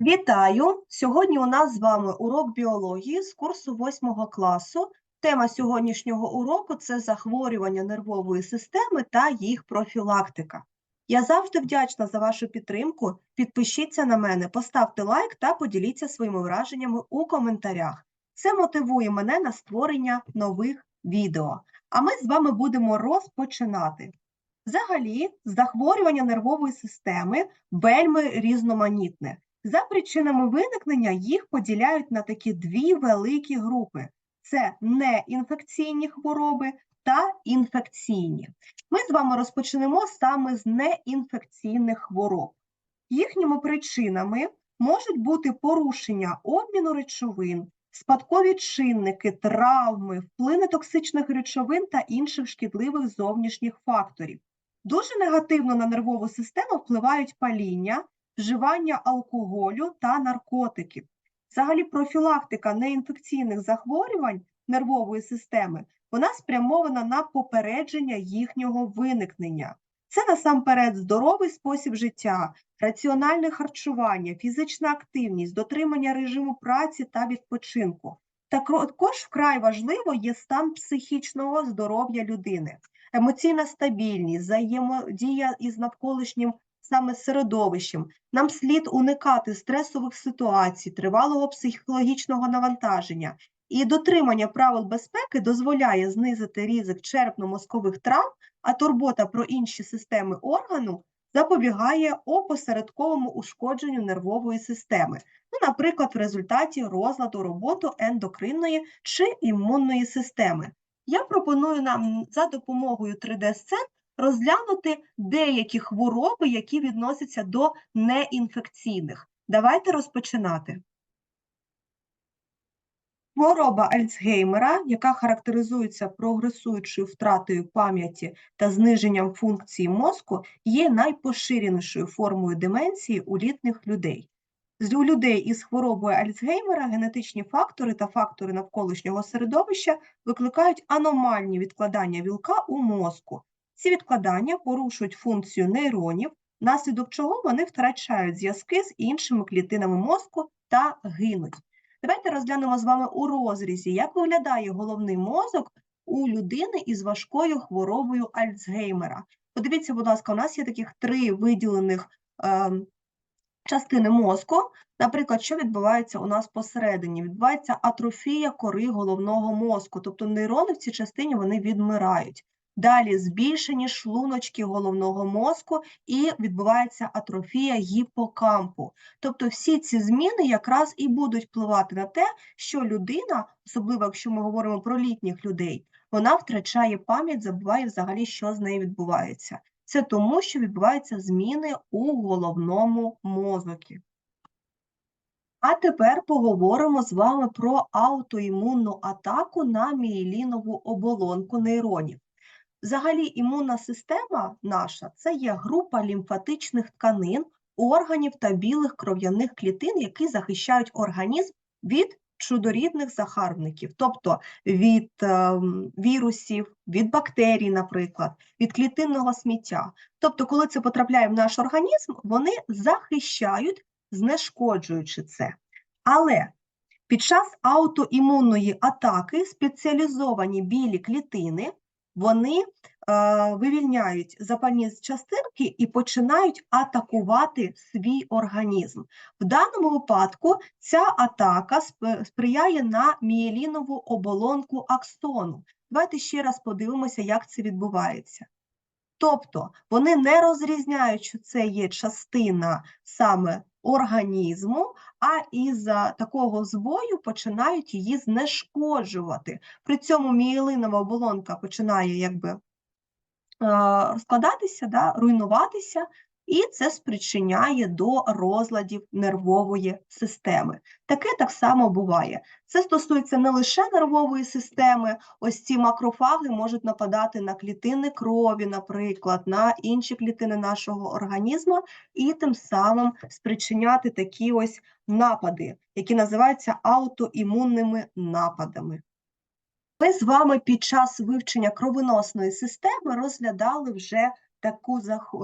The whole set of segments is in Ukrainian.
Вітаю! Сьогодні у нас з вами урок біології з курсу 8 класу. Тема сьогоднішнього уроку це захворювання нервової системи та їх профілактика. Я завжди вдячна за вашу підтримку. Підпишіться на мене, поставте лайк та поділіться своїми враженнями у коментарях. Це мотивує мене на створення нових відео. А ми з вами будемо розпочинати. Взагалі, захворювання нервової системи вельми різноманітне. За причинами виникнення їх поділяють на такі дві великі групи: це неінфекційні хвороби та інфекційні. Ми з вами розпочнемо саме з неінфекційних хвороб. Їхніми причинами можуть бути порушення обміну речовин, спадкові чинники, травми, вплини токсичних речовин та інших шкідливих зовнішніх факторів. Дуже негативно на нервову систему впливають паління, вживання алкоголю та наркотиків. Взагалі, профілактика неінфекційних захворювань нервової системи вона спрямована на попередження їхнього виникнення. Це насамперед здоровий спосіб життя, раціональне харчування, фізична активність, дотримання режиму праці та відпочинку. Також вкрай важливо є стан психічного здоров'я людини, емоційна стабільність, взаємодія із навколишнім саме середовищем. Нам слід уникати стресових ситуацій, тривалого психологічного навантаження. І дотримання правил безпеки дозволяє знизити ризик черепно-мозкових травм, а турбота про інші системи органу запобігає опосередковому ушкодженню нервової системи, ну, наприклад, в результаті розладу роботи ендокринної чи імунної системи. Я пропоную нам за допомогою 3D-сцен розглянути деякі хвороби, які відносяться до неінфекційних. Давайте розпочинати. Хвороба Альцгеймера, яка характеризується прогресуючою втратою пам'яті та зниженням функції мозку, є найпоширенішою формою деменції у літніх людей. У людей із хворобою Альцгеймера генетичні фактори та фактори навколишнього середовища викликають аномальні відкладання білка у мозку. Ці відкладання порушують функцію нейронів, наслідок чого вони втрачають зв'язки з іншими клітинами мозку та гинуть. Давайте розглянемо з вами у розрізі, як виглядає головний мозок у людини із важкою хворобою Альцгеймера. Подивіться, будь ласка, у нас є таких три виділених е, частини мозку. Наприклад, що відбувається у нас посередині? Відбувається атрофія кори головного мозку, тобто нейрони в цій частині вони відмирають. Далі збільшені шлуночки головного мозку і відбувається атрофія гіпокампу. Тобто всі ці зміни якраз і будуть впливати на те, що людина, особливо якщо ми говоримо про літніх людей, вона втрачає пам'ять, забуває взагалі, що з нею відбувається. Це тому, що відбуваються зміни у головному мозокі. А тепер поговоримо з вами про аутоімунну атаку на мієлінову оболонку нейронів. Взагалі, імунна система наша це є група лімфатичних тканин, органів та білих кров'яних клітин, які захищають організм від чудорідних захарбників, тобто від е, вірусів, від бактерій, наприклад, від клітинного сміття. Тобто, коли це потрапляє в наш організм, вони захищають, знешкоджуючи це. Але під час аутоімунної атаки спеціалізовані білі клітини вони е, вивільняють запальні частинки і починають атакувати свій організм. В даному випадку ця атака сприяє на мієлінову оболонку аксону. Давайте ще раз подивимося, як це відбувається. Тобто вони не розрізняють, що це є частина саме організму, а із такого збою починають її знешкоджувати. При цьому мієлинова оболонка починає якби розкладатися, да, руйнуватися, і це спричиняє до розладів нервової системи. Таке так само буває. Це стосується не лише нервової системи, ось ці макрофаги можуть нападати на клітини крові, наприклад, на інші клітини нашого організму, і тим самим спричиняти такі ось напади, які називаються аутоімунними нападами. Ми з вами під час вивчення кровоносної системи розглядали вже таку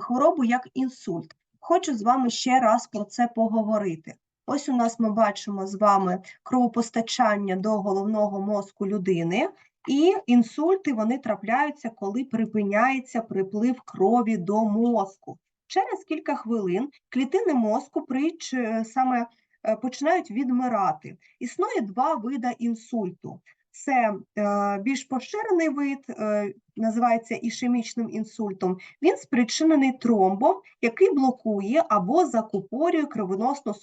хворобу, як інсульт. Хочу з вами ще раз про це поговорити. Ось у нас ми бачимо з вами кровопостачання до головного мозку людини, і інсульти вони трапляються, коли припиняється приплив крові до мозку. Через кілька хвилин клітини мозку прич, е, саме е, починають відмирати. Існує два види інсульту. Це е, більш поширений вид, е, називається ішемічним інсультом. Він спричинений тромбом, який блокує або закупорює кровоносну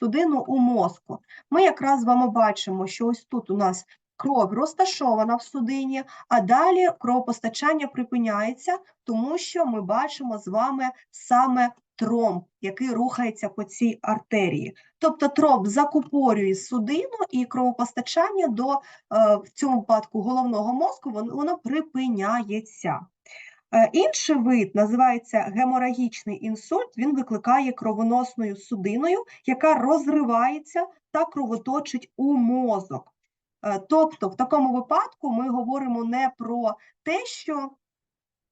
судину у мозку. Ми якраз з вами бачимо, що ось тут у нас кров розташована в судині, а далі кровопостачання припиняється, тому що ми бачимо з вами саме тромб, який рухається по цій артерії. Тобто тромб закупорює судину і кровопостачання до е, в цьому випадку головного мозку воно, припиняється. Е, Інший вид називається геморагічний інсульт. Він викликає кровоносною судиною, яка розривається та кровоточить у мозок. Е, Тобто, в такому випадку ми говоримо не про те, що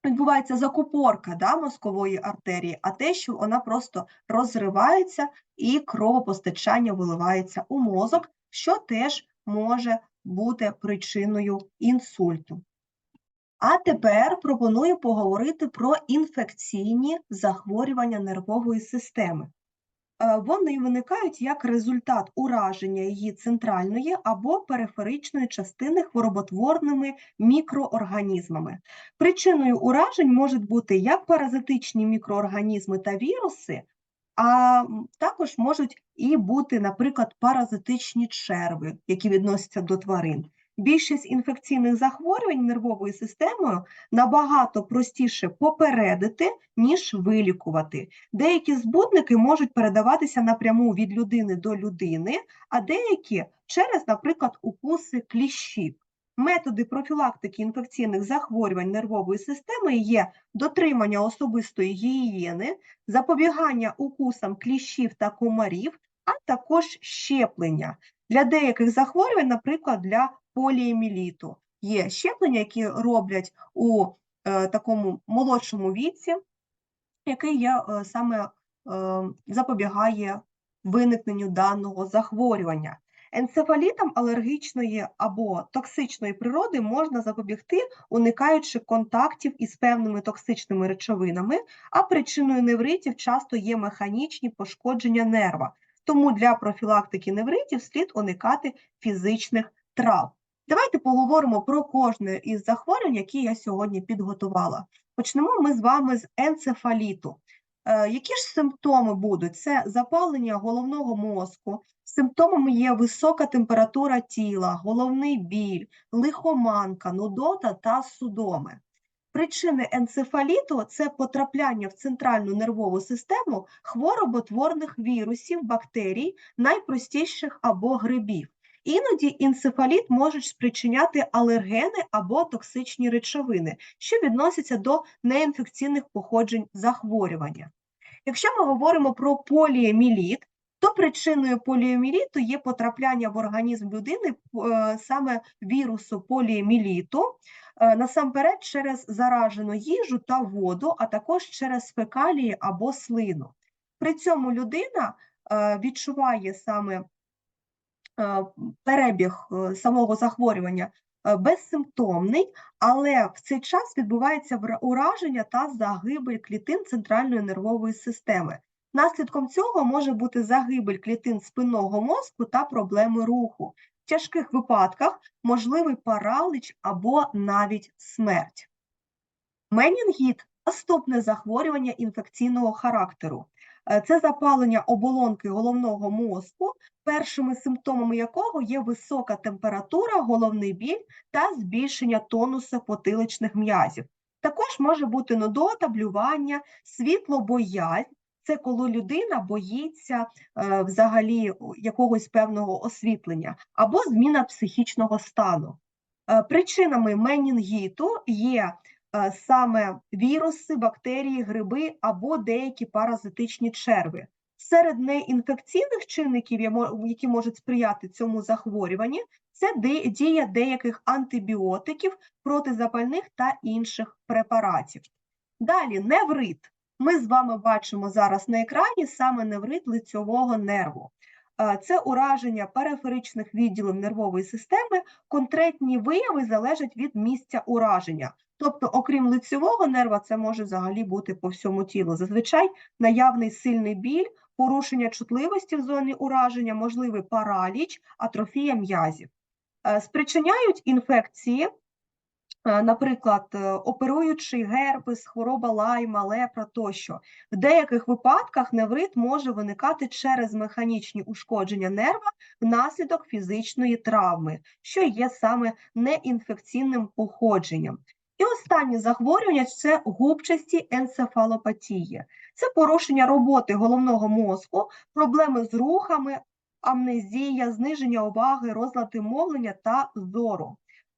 відбувається закупорка да, мозкової артерії, а те, що вона просто розривається і кровопостачання виливається у мозок, що теж може бути причиною інсульту. А тепер пропоную поговорити про інфекційні захворювання нервової системи. Е, Вони виникають як результат ураження її центральної або периферичної частини хвороботворними мікроорганізмами. Причиною уражень можуть бути як паразитичні мікроорганізми та віруси, а також можуть і бути, наприклад, паразитичні черви, які відносяться до тварин. Більшість інфекційних захворювань нервовою системою набагато простіше попередити, ніж вилікувати. Деякі збудники можуть передаватися напряму від людини до людини, а деякі через, наприклад, укуси кліщів. Методи профілактики інфекційних захворювань нервової системи є дотримання особистої гігієни, запобігання укусам кліщів та комарів, а також щеплення. Для деяких захворювань, наприклад, для поліеміліту. Є щеплення, які роблять у е, такому молодшому віці, який є, е, саме е, запобігає виникненню даного захворювання. Енцефалітам алергічної або токсичної природи можна запобігти, уникаючи контактів із певними токсичними речовинами, а причиною невритів часто є механічні пошкодження нерва. Тому для профілактики невритів слід уникати фізичних травм. Давайте поговоримо про кожне із захворювань, які я сьогодні підготувала. Почнемо ми з вами з енцефаліту. Е, Які ж симптоми будуть? Це запалення головного мозку. Симптомами є висока температура тіла, головний біль, лихоманка, нудота та судоми. Причини енцефаліту це потрапляння в центральну нервову систему хвороботворних вірусів, бактерій, найпростіших або грибів. Іноді енцефаліт можуть спричиняти алергени або токсичні речовини, що відносяться до неінфекційних походжень захворювання. Якщо ми говоримо про поліеміліт, то причиною поліеміліту є потрапляння в організм людини е, саме вірусу поліеміліту, е, насамперед через заражену їжу та воду, а також через фекалії або слину. При цьому людина е, відчуває саме перебіг е, самого захворювання е, безсимптомний, але в цей час відбувається ураження та загибель клітин центральної нервової системи. Наслідком цього може бути загибель клітин спинного мозку та проблеми руху. В тяжких випадках можливий параліч або навіть смерть. Менінгіт наступне захворювання інфекційного характеру. Е, Це запалення оболонки головного мозку, першими симптомами якого є висока температура, головний біль та збільшення тонусу потиличних м'язів. Також може бути нудота, блювання, світлобоязнь. Це коли людина боїться е, взагалі якогось певного освітлення або зміна психічного стану. Е, причинами менінгіту є саме віруси, бактерії, гриби або деякі паразитичні черви. Серед неінфекційних чинників, які можуть сприяти цьому захворюванні, це дія деяких антибіотиків, протизапальних та інших препаратів. Далі неврит. Ми з вами бачимо зараз на екрані саме неврит лицьового нерву. Е, Це ураження периферичних відділів нервової системи. Конкретні вияви залежать від місця ураження. Тобто, окрім лицевого нерва, це може взагалі бути по всьому тілу. Зазвичай наявний сильний біль, порушення чутливості в зоні ураження, можливий параліч, атрофія м'язів. Е, Спричиняють інфекції, е, наприклад, е, оперуючий герпес, хвороба лайма, лепра тощо. В деяких випадках неврит може виникати через механічні ушкодження нерва внаслідок фізичної травми, що є саме неінфекційним походженням. І останнє захворювання це губчасті енцефалопатії. Це порушення роботи головного мозку, проблеми з рухами, амнезія, зниження уваги, розлади мовлення та зору.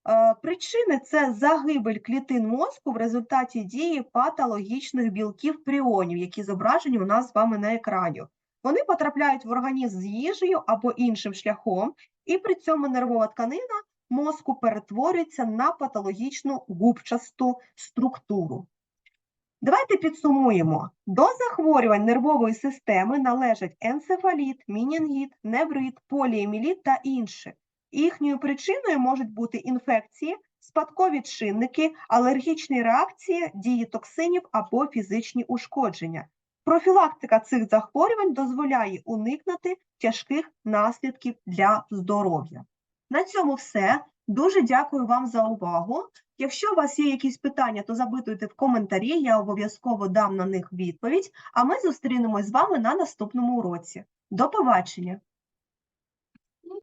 Е, Причини це загибель клітин мозку в результаті дії патологічних білків пріонів, які зображені у нас з вами на екрані. Вони потрапляють в організм з їжею або іншим шляхом, і при цьому нервова тканина мозку перетворюється на патологічну губчасту структуру. Давайте підсумуємо. До захворювань нервової системи належать енцефаліт, мінінгіт, неврит, поліеміліт та інші. Їхньою причиною можуть бути інфекції, спадкові чинники, алергічні реакції, дії токсинів або фізичні ушкодження. Профілактика цих захворювань дозволяє уникнути тяжких наслідків для здоров'я. На цьому все. Дуже дякую вам за увагу. Якщо у вас є якісь питання, то запитуйте в коментарі, я обов'язково дам на них відповідь, а ми зустрінемось з вами на наступному уроці. До побачення!